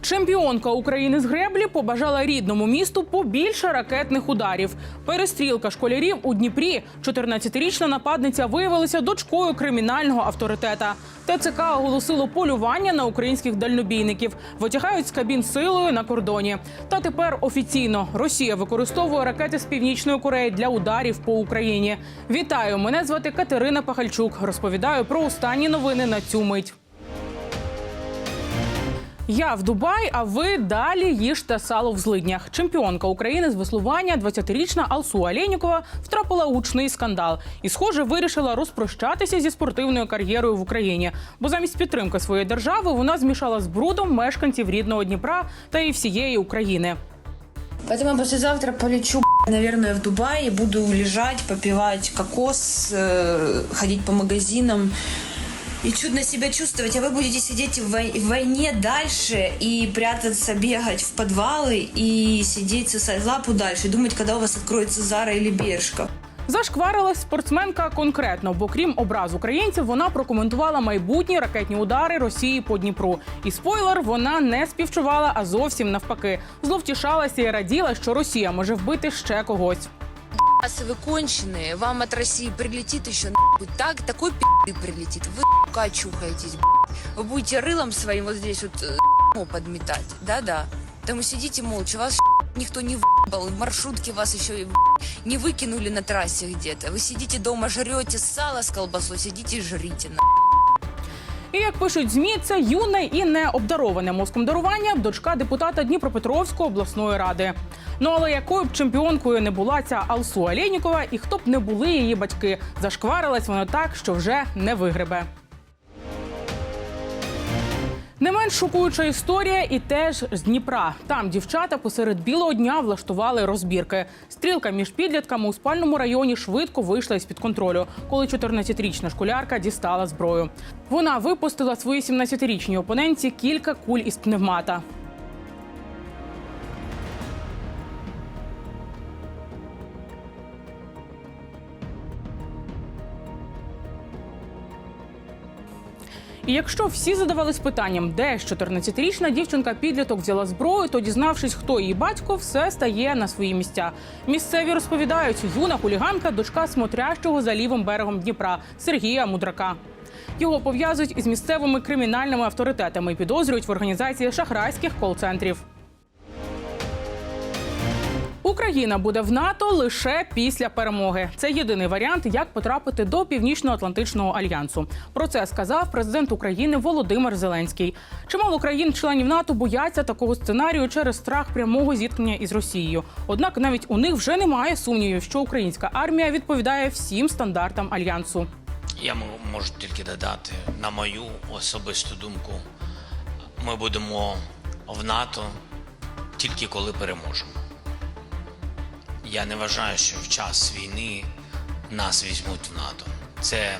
Чемпіонка України з греблі побажала рідному місту побільше ракетних ударів. Перестрілка школярів у Дніпрі. 14-річна нападниця виявилася дочкою кримінального авторитета. ТЦК оголосило полювання на українських дальнобійників. Витягають з кабін силою на кордоні. Та тепер офіційно Росія використовує ракети з північної Кореї для ударів по Україні. Вітаю! Мене звати Катерина Пахальчук. Розповідаю про останні новини на цю мить. Я в Дубай, а ви далі їжте сало в злиднях. Чемпіонка України з веслування, 20-річна Алсу Алєнікова, втрапила у гучний скандал і, схоже, вирішила розпрощатися зі спортивною кар'єрою в Україні. Бо замість підтримки своєї держави вона змішала з брудом мешканців рідного Дніпра та і всієї України. Поэтому я послезавтра полечу, наверное, в Дубай буду лежать, попивать кокос, э, ходить по магазинам и чудно себя чувствовать. А вы будете сидеть в, вой- в войне дальше и прятаться, бегать в подвалы и сидеть сосать лапу дальше, и думать, когда у вас откроется Зара или Бершка. Зашкварилась спортсменка конкретно, бо крім образ українців, вона прокоментувала майбутні ракетні удари Росії по Дніпру. І спойлер, вона не співчувала, а зовсім навпаки. Зловтішалася і раділа, що Росія може вбити ще когось. Раз вы конченые, вам от России прилетит еще нахуй так, такой пи*** прилетит. Вы сука, чухаетесь, б***ь. Вы будете рылом своим вот здесь вот э, подметать. Да-да. Там сидите молча, вас никто не въебал, и в маршрутке вас еще и б***ь, не выкинули на трассе где-то. Вы сидите дома, жрете сало с колбасой, сидите и жрите. на***. І як пишуть змі, це юне і не обдароване мозком дарування дочка депутата Дніпропетровської обласної ради. Ну але якою б чемпіонкою не була ця Алсу Алєнікова, і хто б не були її батьки, зашкварилась вона так, що вже не вигребе. Не менш шокуюча історія і теж з Дніпра. Там дівчата посеред білого дня влаштували розбірки. Стрілка між підлітками у спальному районі швидко вийшла із під контролю, коли 14-річна школярка дістала зброю. Вона випустила своїй 17-річній опонентці кілька куль із пневмата. І якщо всі задавались питанням, де ж 14-річна дівчинка підліток взяла зброю, то дізнавшись, хто її батько, все стає на свої місця. Місцеві розповідають, юна хуліганка дочка смотрящого за лівим берегом Дніпра Сергія Мудрака. Його пов'язують із місцевими кримінальними авторитетами і підозрюють в організації шахрайських кол-центрів. Україна буде в НАТО лише після перемоги. Це єдиний варіант, як потрапити до Північно-Атлантичного альянсу. Про це сказав президент України Володимир Зеленський. Чимало країн-членів НАТО бояться такого сценарію через страх прямого зіткнення із Росією. Однак навіть у них вже немає сумнівів, що українська армія відповідає всім стандартам альянсу. Я можу тільки додати на мою особисту думку. Ми будемо в НАТО тільки коли переможемо. Я не вважаю, що в час війни нас візьмуть в НАТО. Це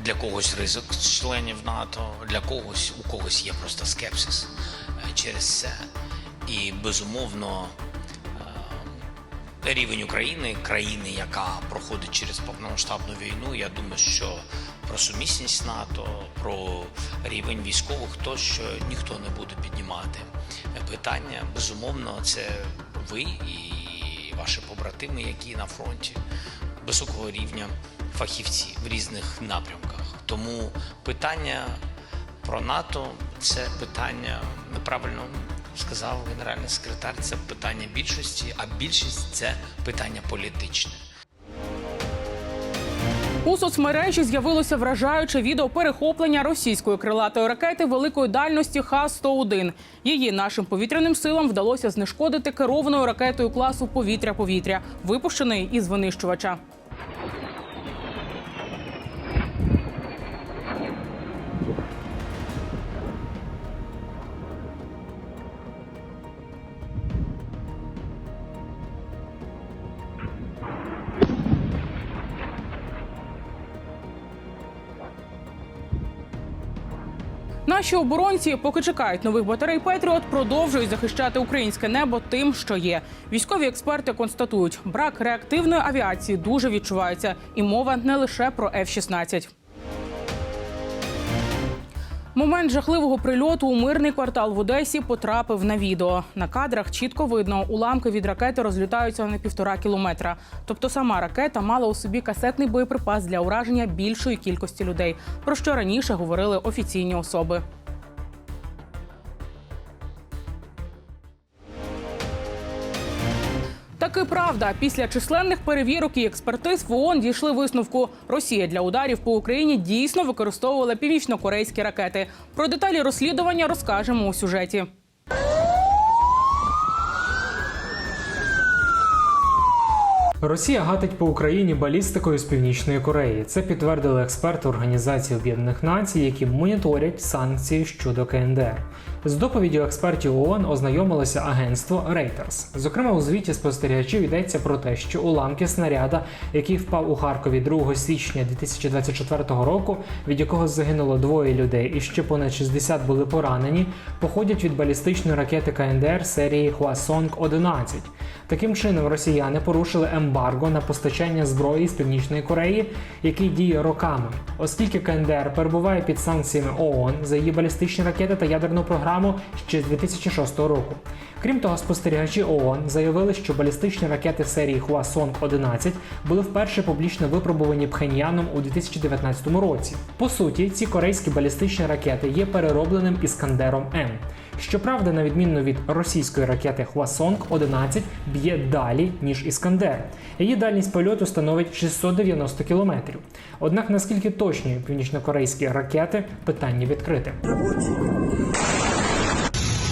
для когось ризик членів НАТО, для когось у когось є просто скепсис е, через це. І безумовно рівень України, країни, яка проходить через повномасштабну війну. Я думаю, що про сумісність НАТО, про рівень військових тощо ніхто не буде піднімати питання. Безумовно, це ви і ваші побратими, які на фронті високого рівня фахівці в різних напрямках. Тому питання про НАТО це питання неправильно сказав генеральний секретар. Це питання більшості, а більшість це питання політичне. У соцмережі з'явилося вражаюче відео перехоплення російської крилатої ракети великої дальності Х-101. Її нашим повітряним силам вдалося знешкодити керованою ракетою класу повітря-повітря, випущеної із винищувача. Наші оборонці, поки чекають нових батарей Петріот, продовжують захищати українське небо тим, що є. Військові експерти констатують, брак реактивної авіації дуже відчувається, і мова не лише про F-16. Момент жахливого прильоту у мирний квартал в Одесі потрапив на відео. На кадрах чітко видно, уламки від ракети розлітаються на півтора кілометра. Тобто сама ракета мала у собі касетний боєприпас для ураження більшої кількості людей, про що раніше говорили офіційні особи. Таки правда, після численних перевірок і експертиз в ООН дійшли висновку: Росія для ударів по Україні дійсно використовувала північно-корейські ракети. Про деталі розслідування розкажемо у сюжеті. Росія гатить по Україні балістикою з північної Кореї. Це підтвердили експерти Організації Об'єднаних Націй, які моніторять санкції щодо КНДР. З доповіддю експертів ООН ознайомилося агентство Reuters. Зокрема, у звіті спостерігачів йдеться про те, що уламки снаряда, який впав у Харкові 2 січня 2024 року, від якого загинуло двоє людей і ще понад 60 були поранені, походять від балістичної ракети КНДР серії Хвасонг 11 Таким чином, росіяни порушили ембарго на постачання зброї з північної Кореї, який діє роками, оскільки КНДР перебуває під санкціями ООН за її балістичні ракети та ядерну програму ще з 2006 року. Крім того, спостерігачі ООН заявили, що балістичні ракети серії Хвасонг 11 були вперше публічно випробувані Пхеньяном у 2019 році. По суті, ці корейські балістичні ракети є переробленим іскандером М. Щоправда, на відміну від російської ракети Хвасонг 11 б'є далі ніж Іскандер. Її дальність польоту становить 690 кілометрів. Однак наскільки точні північнокорейські ракети питання відкрите.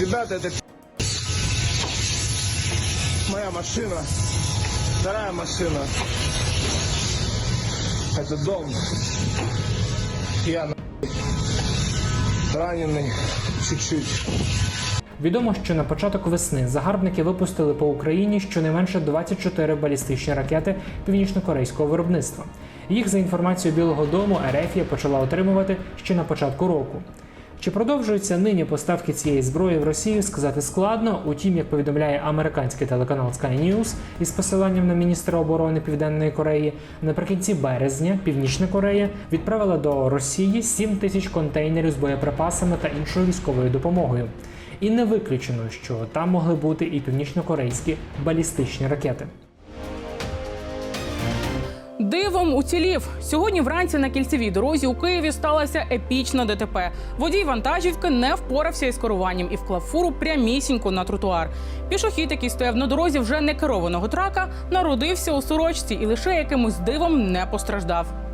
Ребята, это моя машина. Вторая машина. Это дом. Я раненый чуть-чуть. Відомо, що на початок весни загарбники випустили по Україні щонайменше 24 балістичні ракети північнокорейського виробництва. Їх за інформацією Білого Дому Ерефія почала отримувати ще на початку року. Чи продовжуються нині поставки цієї зброї в Росію, сказати складно. Утім, як повідомляє американський телеканал Sky News із посиланням на міністра оборони Південної Кореї, наприкінці березня Північна Корея відправила до Росії 7 тисяч контейнерів з боєприпасами та іншою військовою допомогою. І не виключено, що там могли бути і північнокорейські балістичні ракети. Дивом уцілів сьогодні вранці на кільцевій дорозі у Києві сталася епічна ДТП. Водій вантажівки не впорався із керуванням і вклав фуру прямісінько на тротуар. Пішохід, який стояв на дорозі вже не керованого трака, народився у сорочці і лише якимось дивом не постраждав.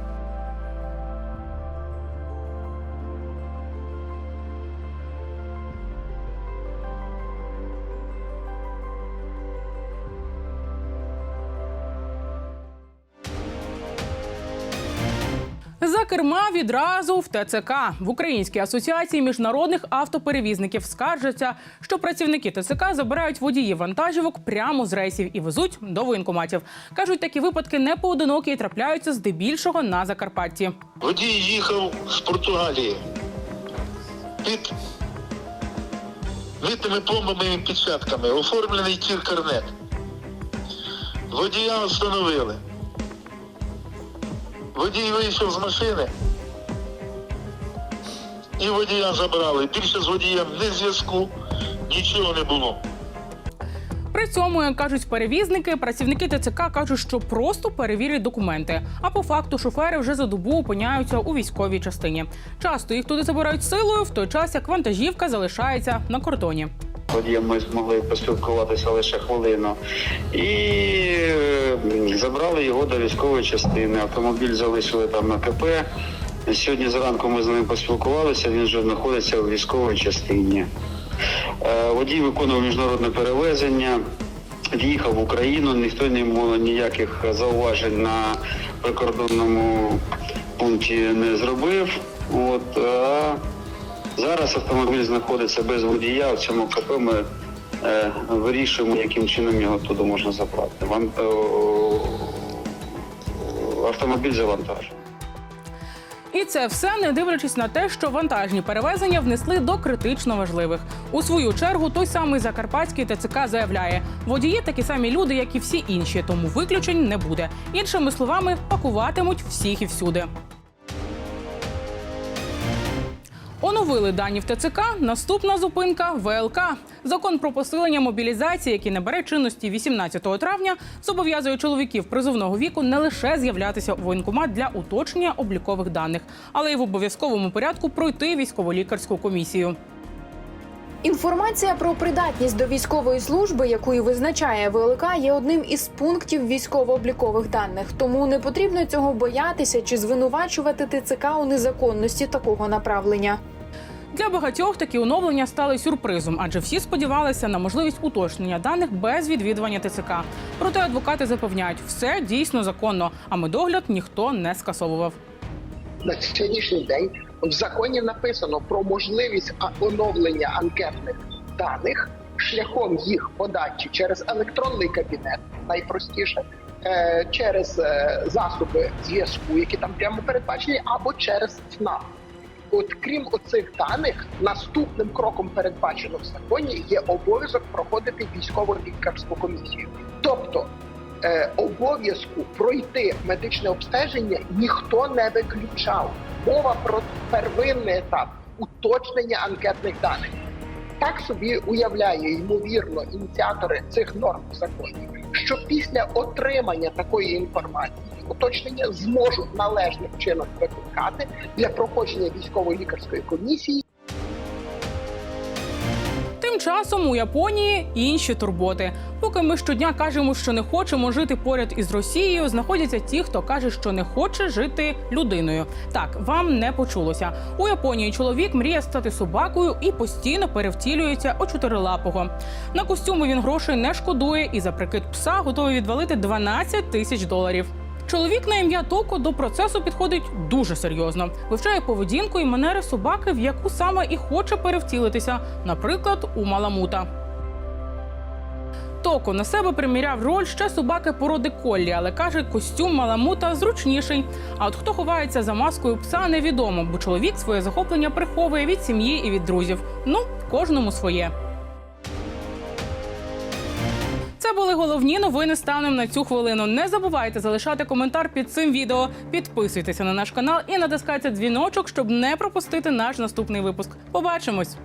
Керма відразу в ТЦК в Українській асоціації міжнародних автоперевізників скаржаться, що працівники ТЦК забирають водіїв вантажівок прямо з рейсів і везуть до воєнкоматів. кажуть, такі випадки не поодинокі і трапляються здебільшого на Закарпатті. Водій їхав з Португалії під битими пломбами і печатками, оформлений тір-карнет. Водія встановили. Водій вийшов з машини. І водія забрали. Більше з водієм ні зв'язку, нічого не було. При цьому, кажуть перевізники, працівники ТЦК кажуть, що просто перевірять документи. А по факту шофери вже за добу опиняються у військовій частині. Часто їх туди забирають силою, в той час як вантажівка залишається на кордоні. Водієм ми змогли поспілкуватися лише хвилину і е, забрали його до військової частини. Автомобіль залишили там на КП. Сьогодні зранку ми з ним поспілкувалися. Він вже знаходиться в військовій частині. Е, Водій виконував міжнародне перевезення. В'їхав в Україну, ніхто не мав ніяких зауважень на прикордонному пункті не зробив. От, а Зараз автомобіль знаходиться без водія. В цьому КП ми е, вирішуємо, яким чином його туди можна забрати. Ван, е, автомобіль завантажений. І це все не дивлячись на те, що вантажні перевезення внесли до критично важливих. У свою чергу той самий закарпатський ТЦК заявляє, водії такі самі люди, як і всі інші, тому виключень не буде. Іншими словами, пакуватимуть всіх і всюди. Оновили дані в ТЦК. Наступна зупинка ВЛК. Закон про посилення мобілізації, який набере чинності 18 травня, зобов'язує чоловіків призовного віку не лише з'являтися у воєнкомат для уточнення облікових даних, але й в обов'язковому порядку пройти військово-лікарську комісію. Інформація про придатність до військової служби, яку і визначає ВЛК, є одним із пунктів військово-облікових даних. Тому не потрібно цього боятися чи звинувачувати ТЦК у незаконності такого направлення. Для багатьох такі оновлення стали сюрпризом, адже всі сподівалися на можливість уточнення даних без відвідування ТЦК. Проте адвокати запевняють, все дійсно законно, а медогляд ніхто не скасовував. на сьогоднішній день в законі написано про можливість оновлення анкетних даних шляхом їх подачі через електронний кабінет, найпростіше, е, через е, засоби зв'язку, які там прямо передбачені, або через ЦНАП. От крім оцих даних, наступним кроком передбачено в законі є обов'язок проходити військово-лікарську комісію. Тобто е, обов'язку пройти медичне обстеження ніхто не виключав. Мова про первинний етап уточнення анкетних даних. Так собі уявляє ймовірно ініціатори цих норм в законі, що після отримання такої інформації уточнення зможуть належним чином викликати для проходження військово-лікарської комісії часом у Японії інші турботи. Поки ми щодня кажемо, що не хочемо жити поряд із Росією, знаходяться ті, хто каже, що не хоче жити людиною. Так, вам не почулося. У Японії чоловік мріє стати собакою і постійно перевтілюється у чотирилапого. На костюми він грошей не шкодує і за прикид пса готовий відвалити 12 тисяч доларів. Чоловік на ім'я Токо до процесу підходить дуже серйозно. Вивчає поведінку і манери собаки, в яку саме і хоче перевтілитися, наприклад, у маламута. Токо на себе приміряв роль ще собаки породи Коллі, але каже, костюм маламута зручніший. А от хто ховається за маскою пса, невідомо, бо чоловік своє захоплення приховує від сім'ї і від друзів. Ну, кожному своє. Це були головні новини станом на цю хвилину. Не забувайте залишати коментар під цим відео. Підписуйтеся на наш канал і натискайте дзвіночок, щоб не пропустити наш наступний випуск. Побачимось!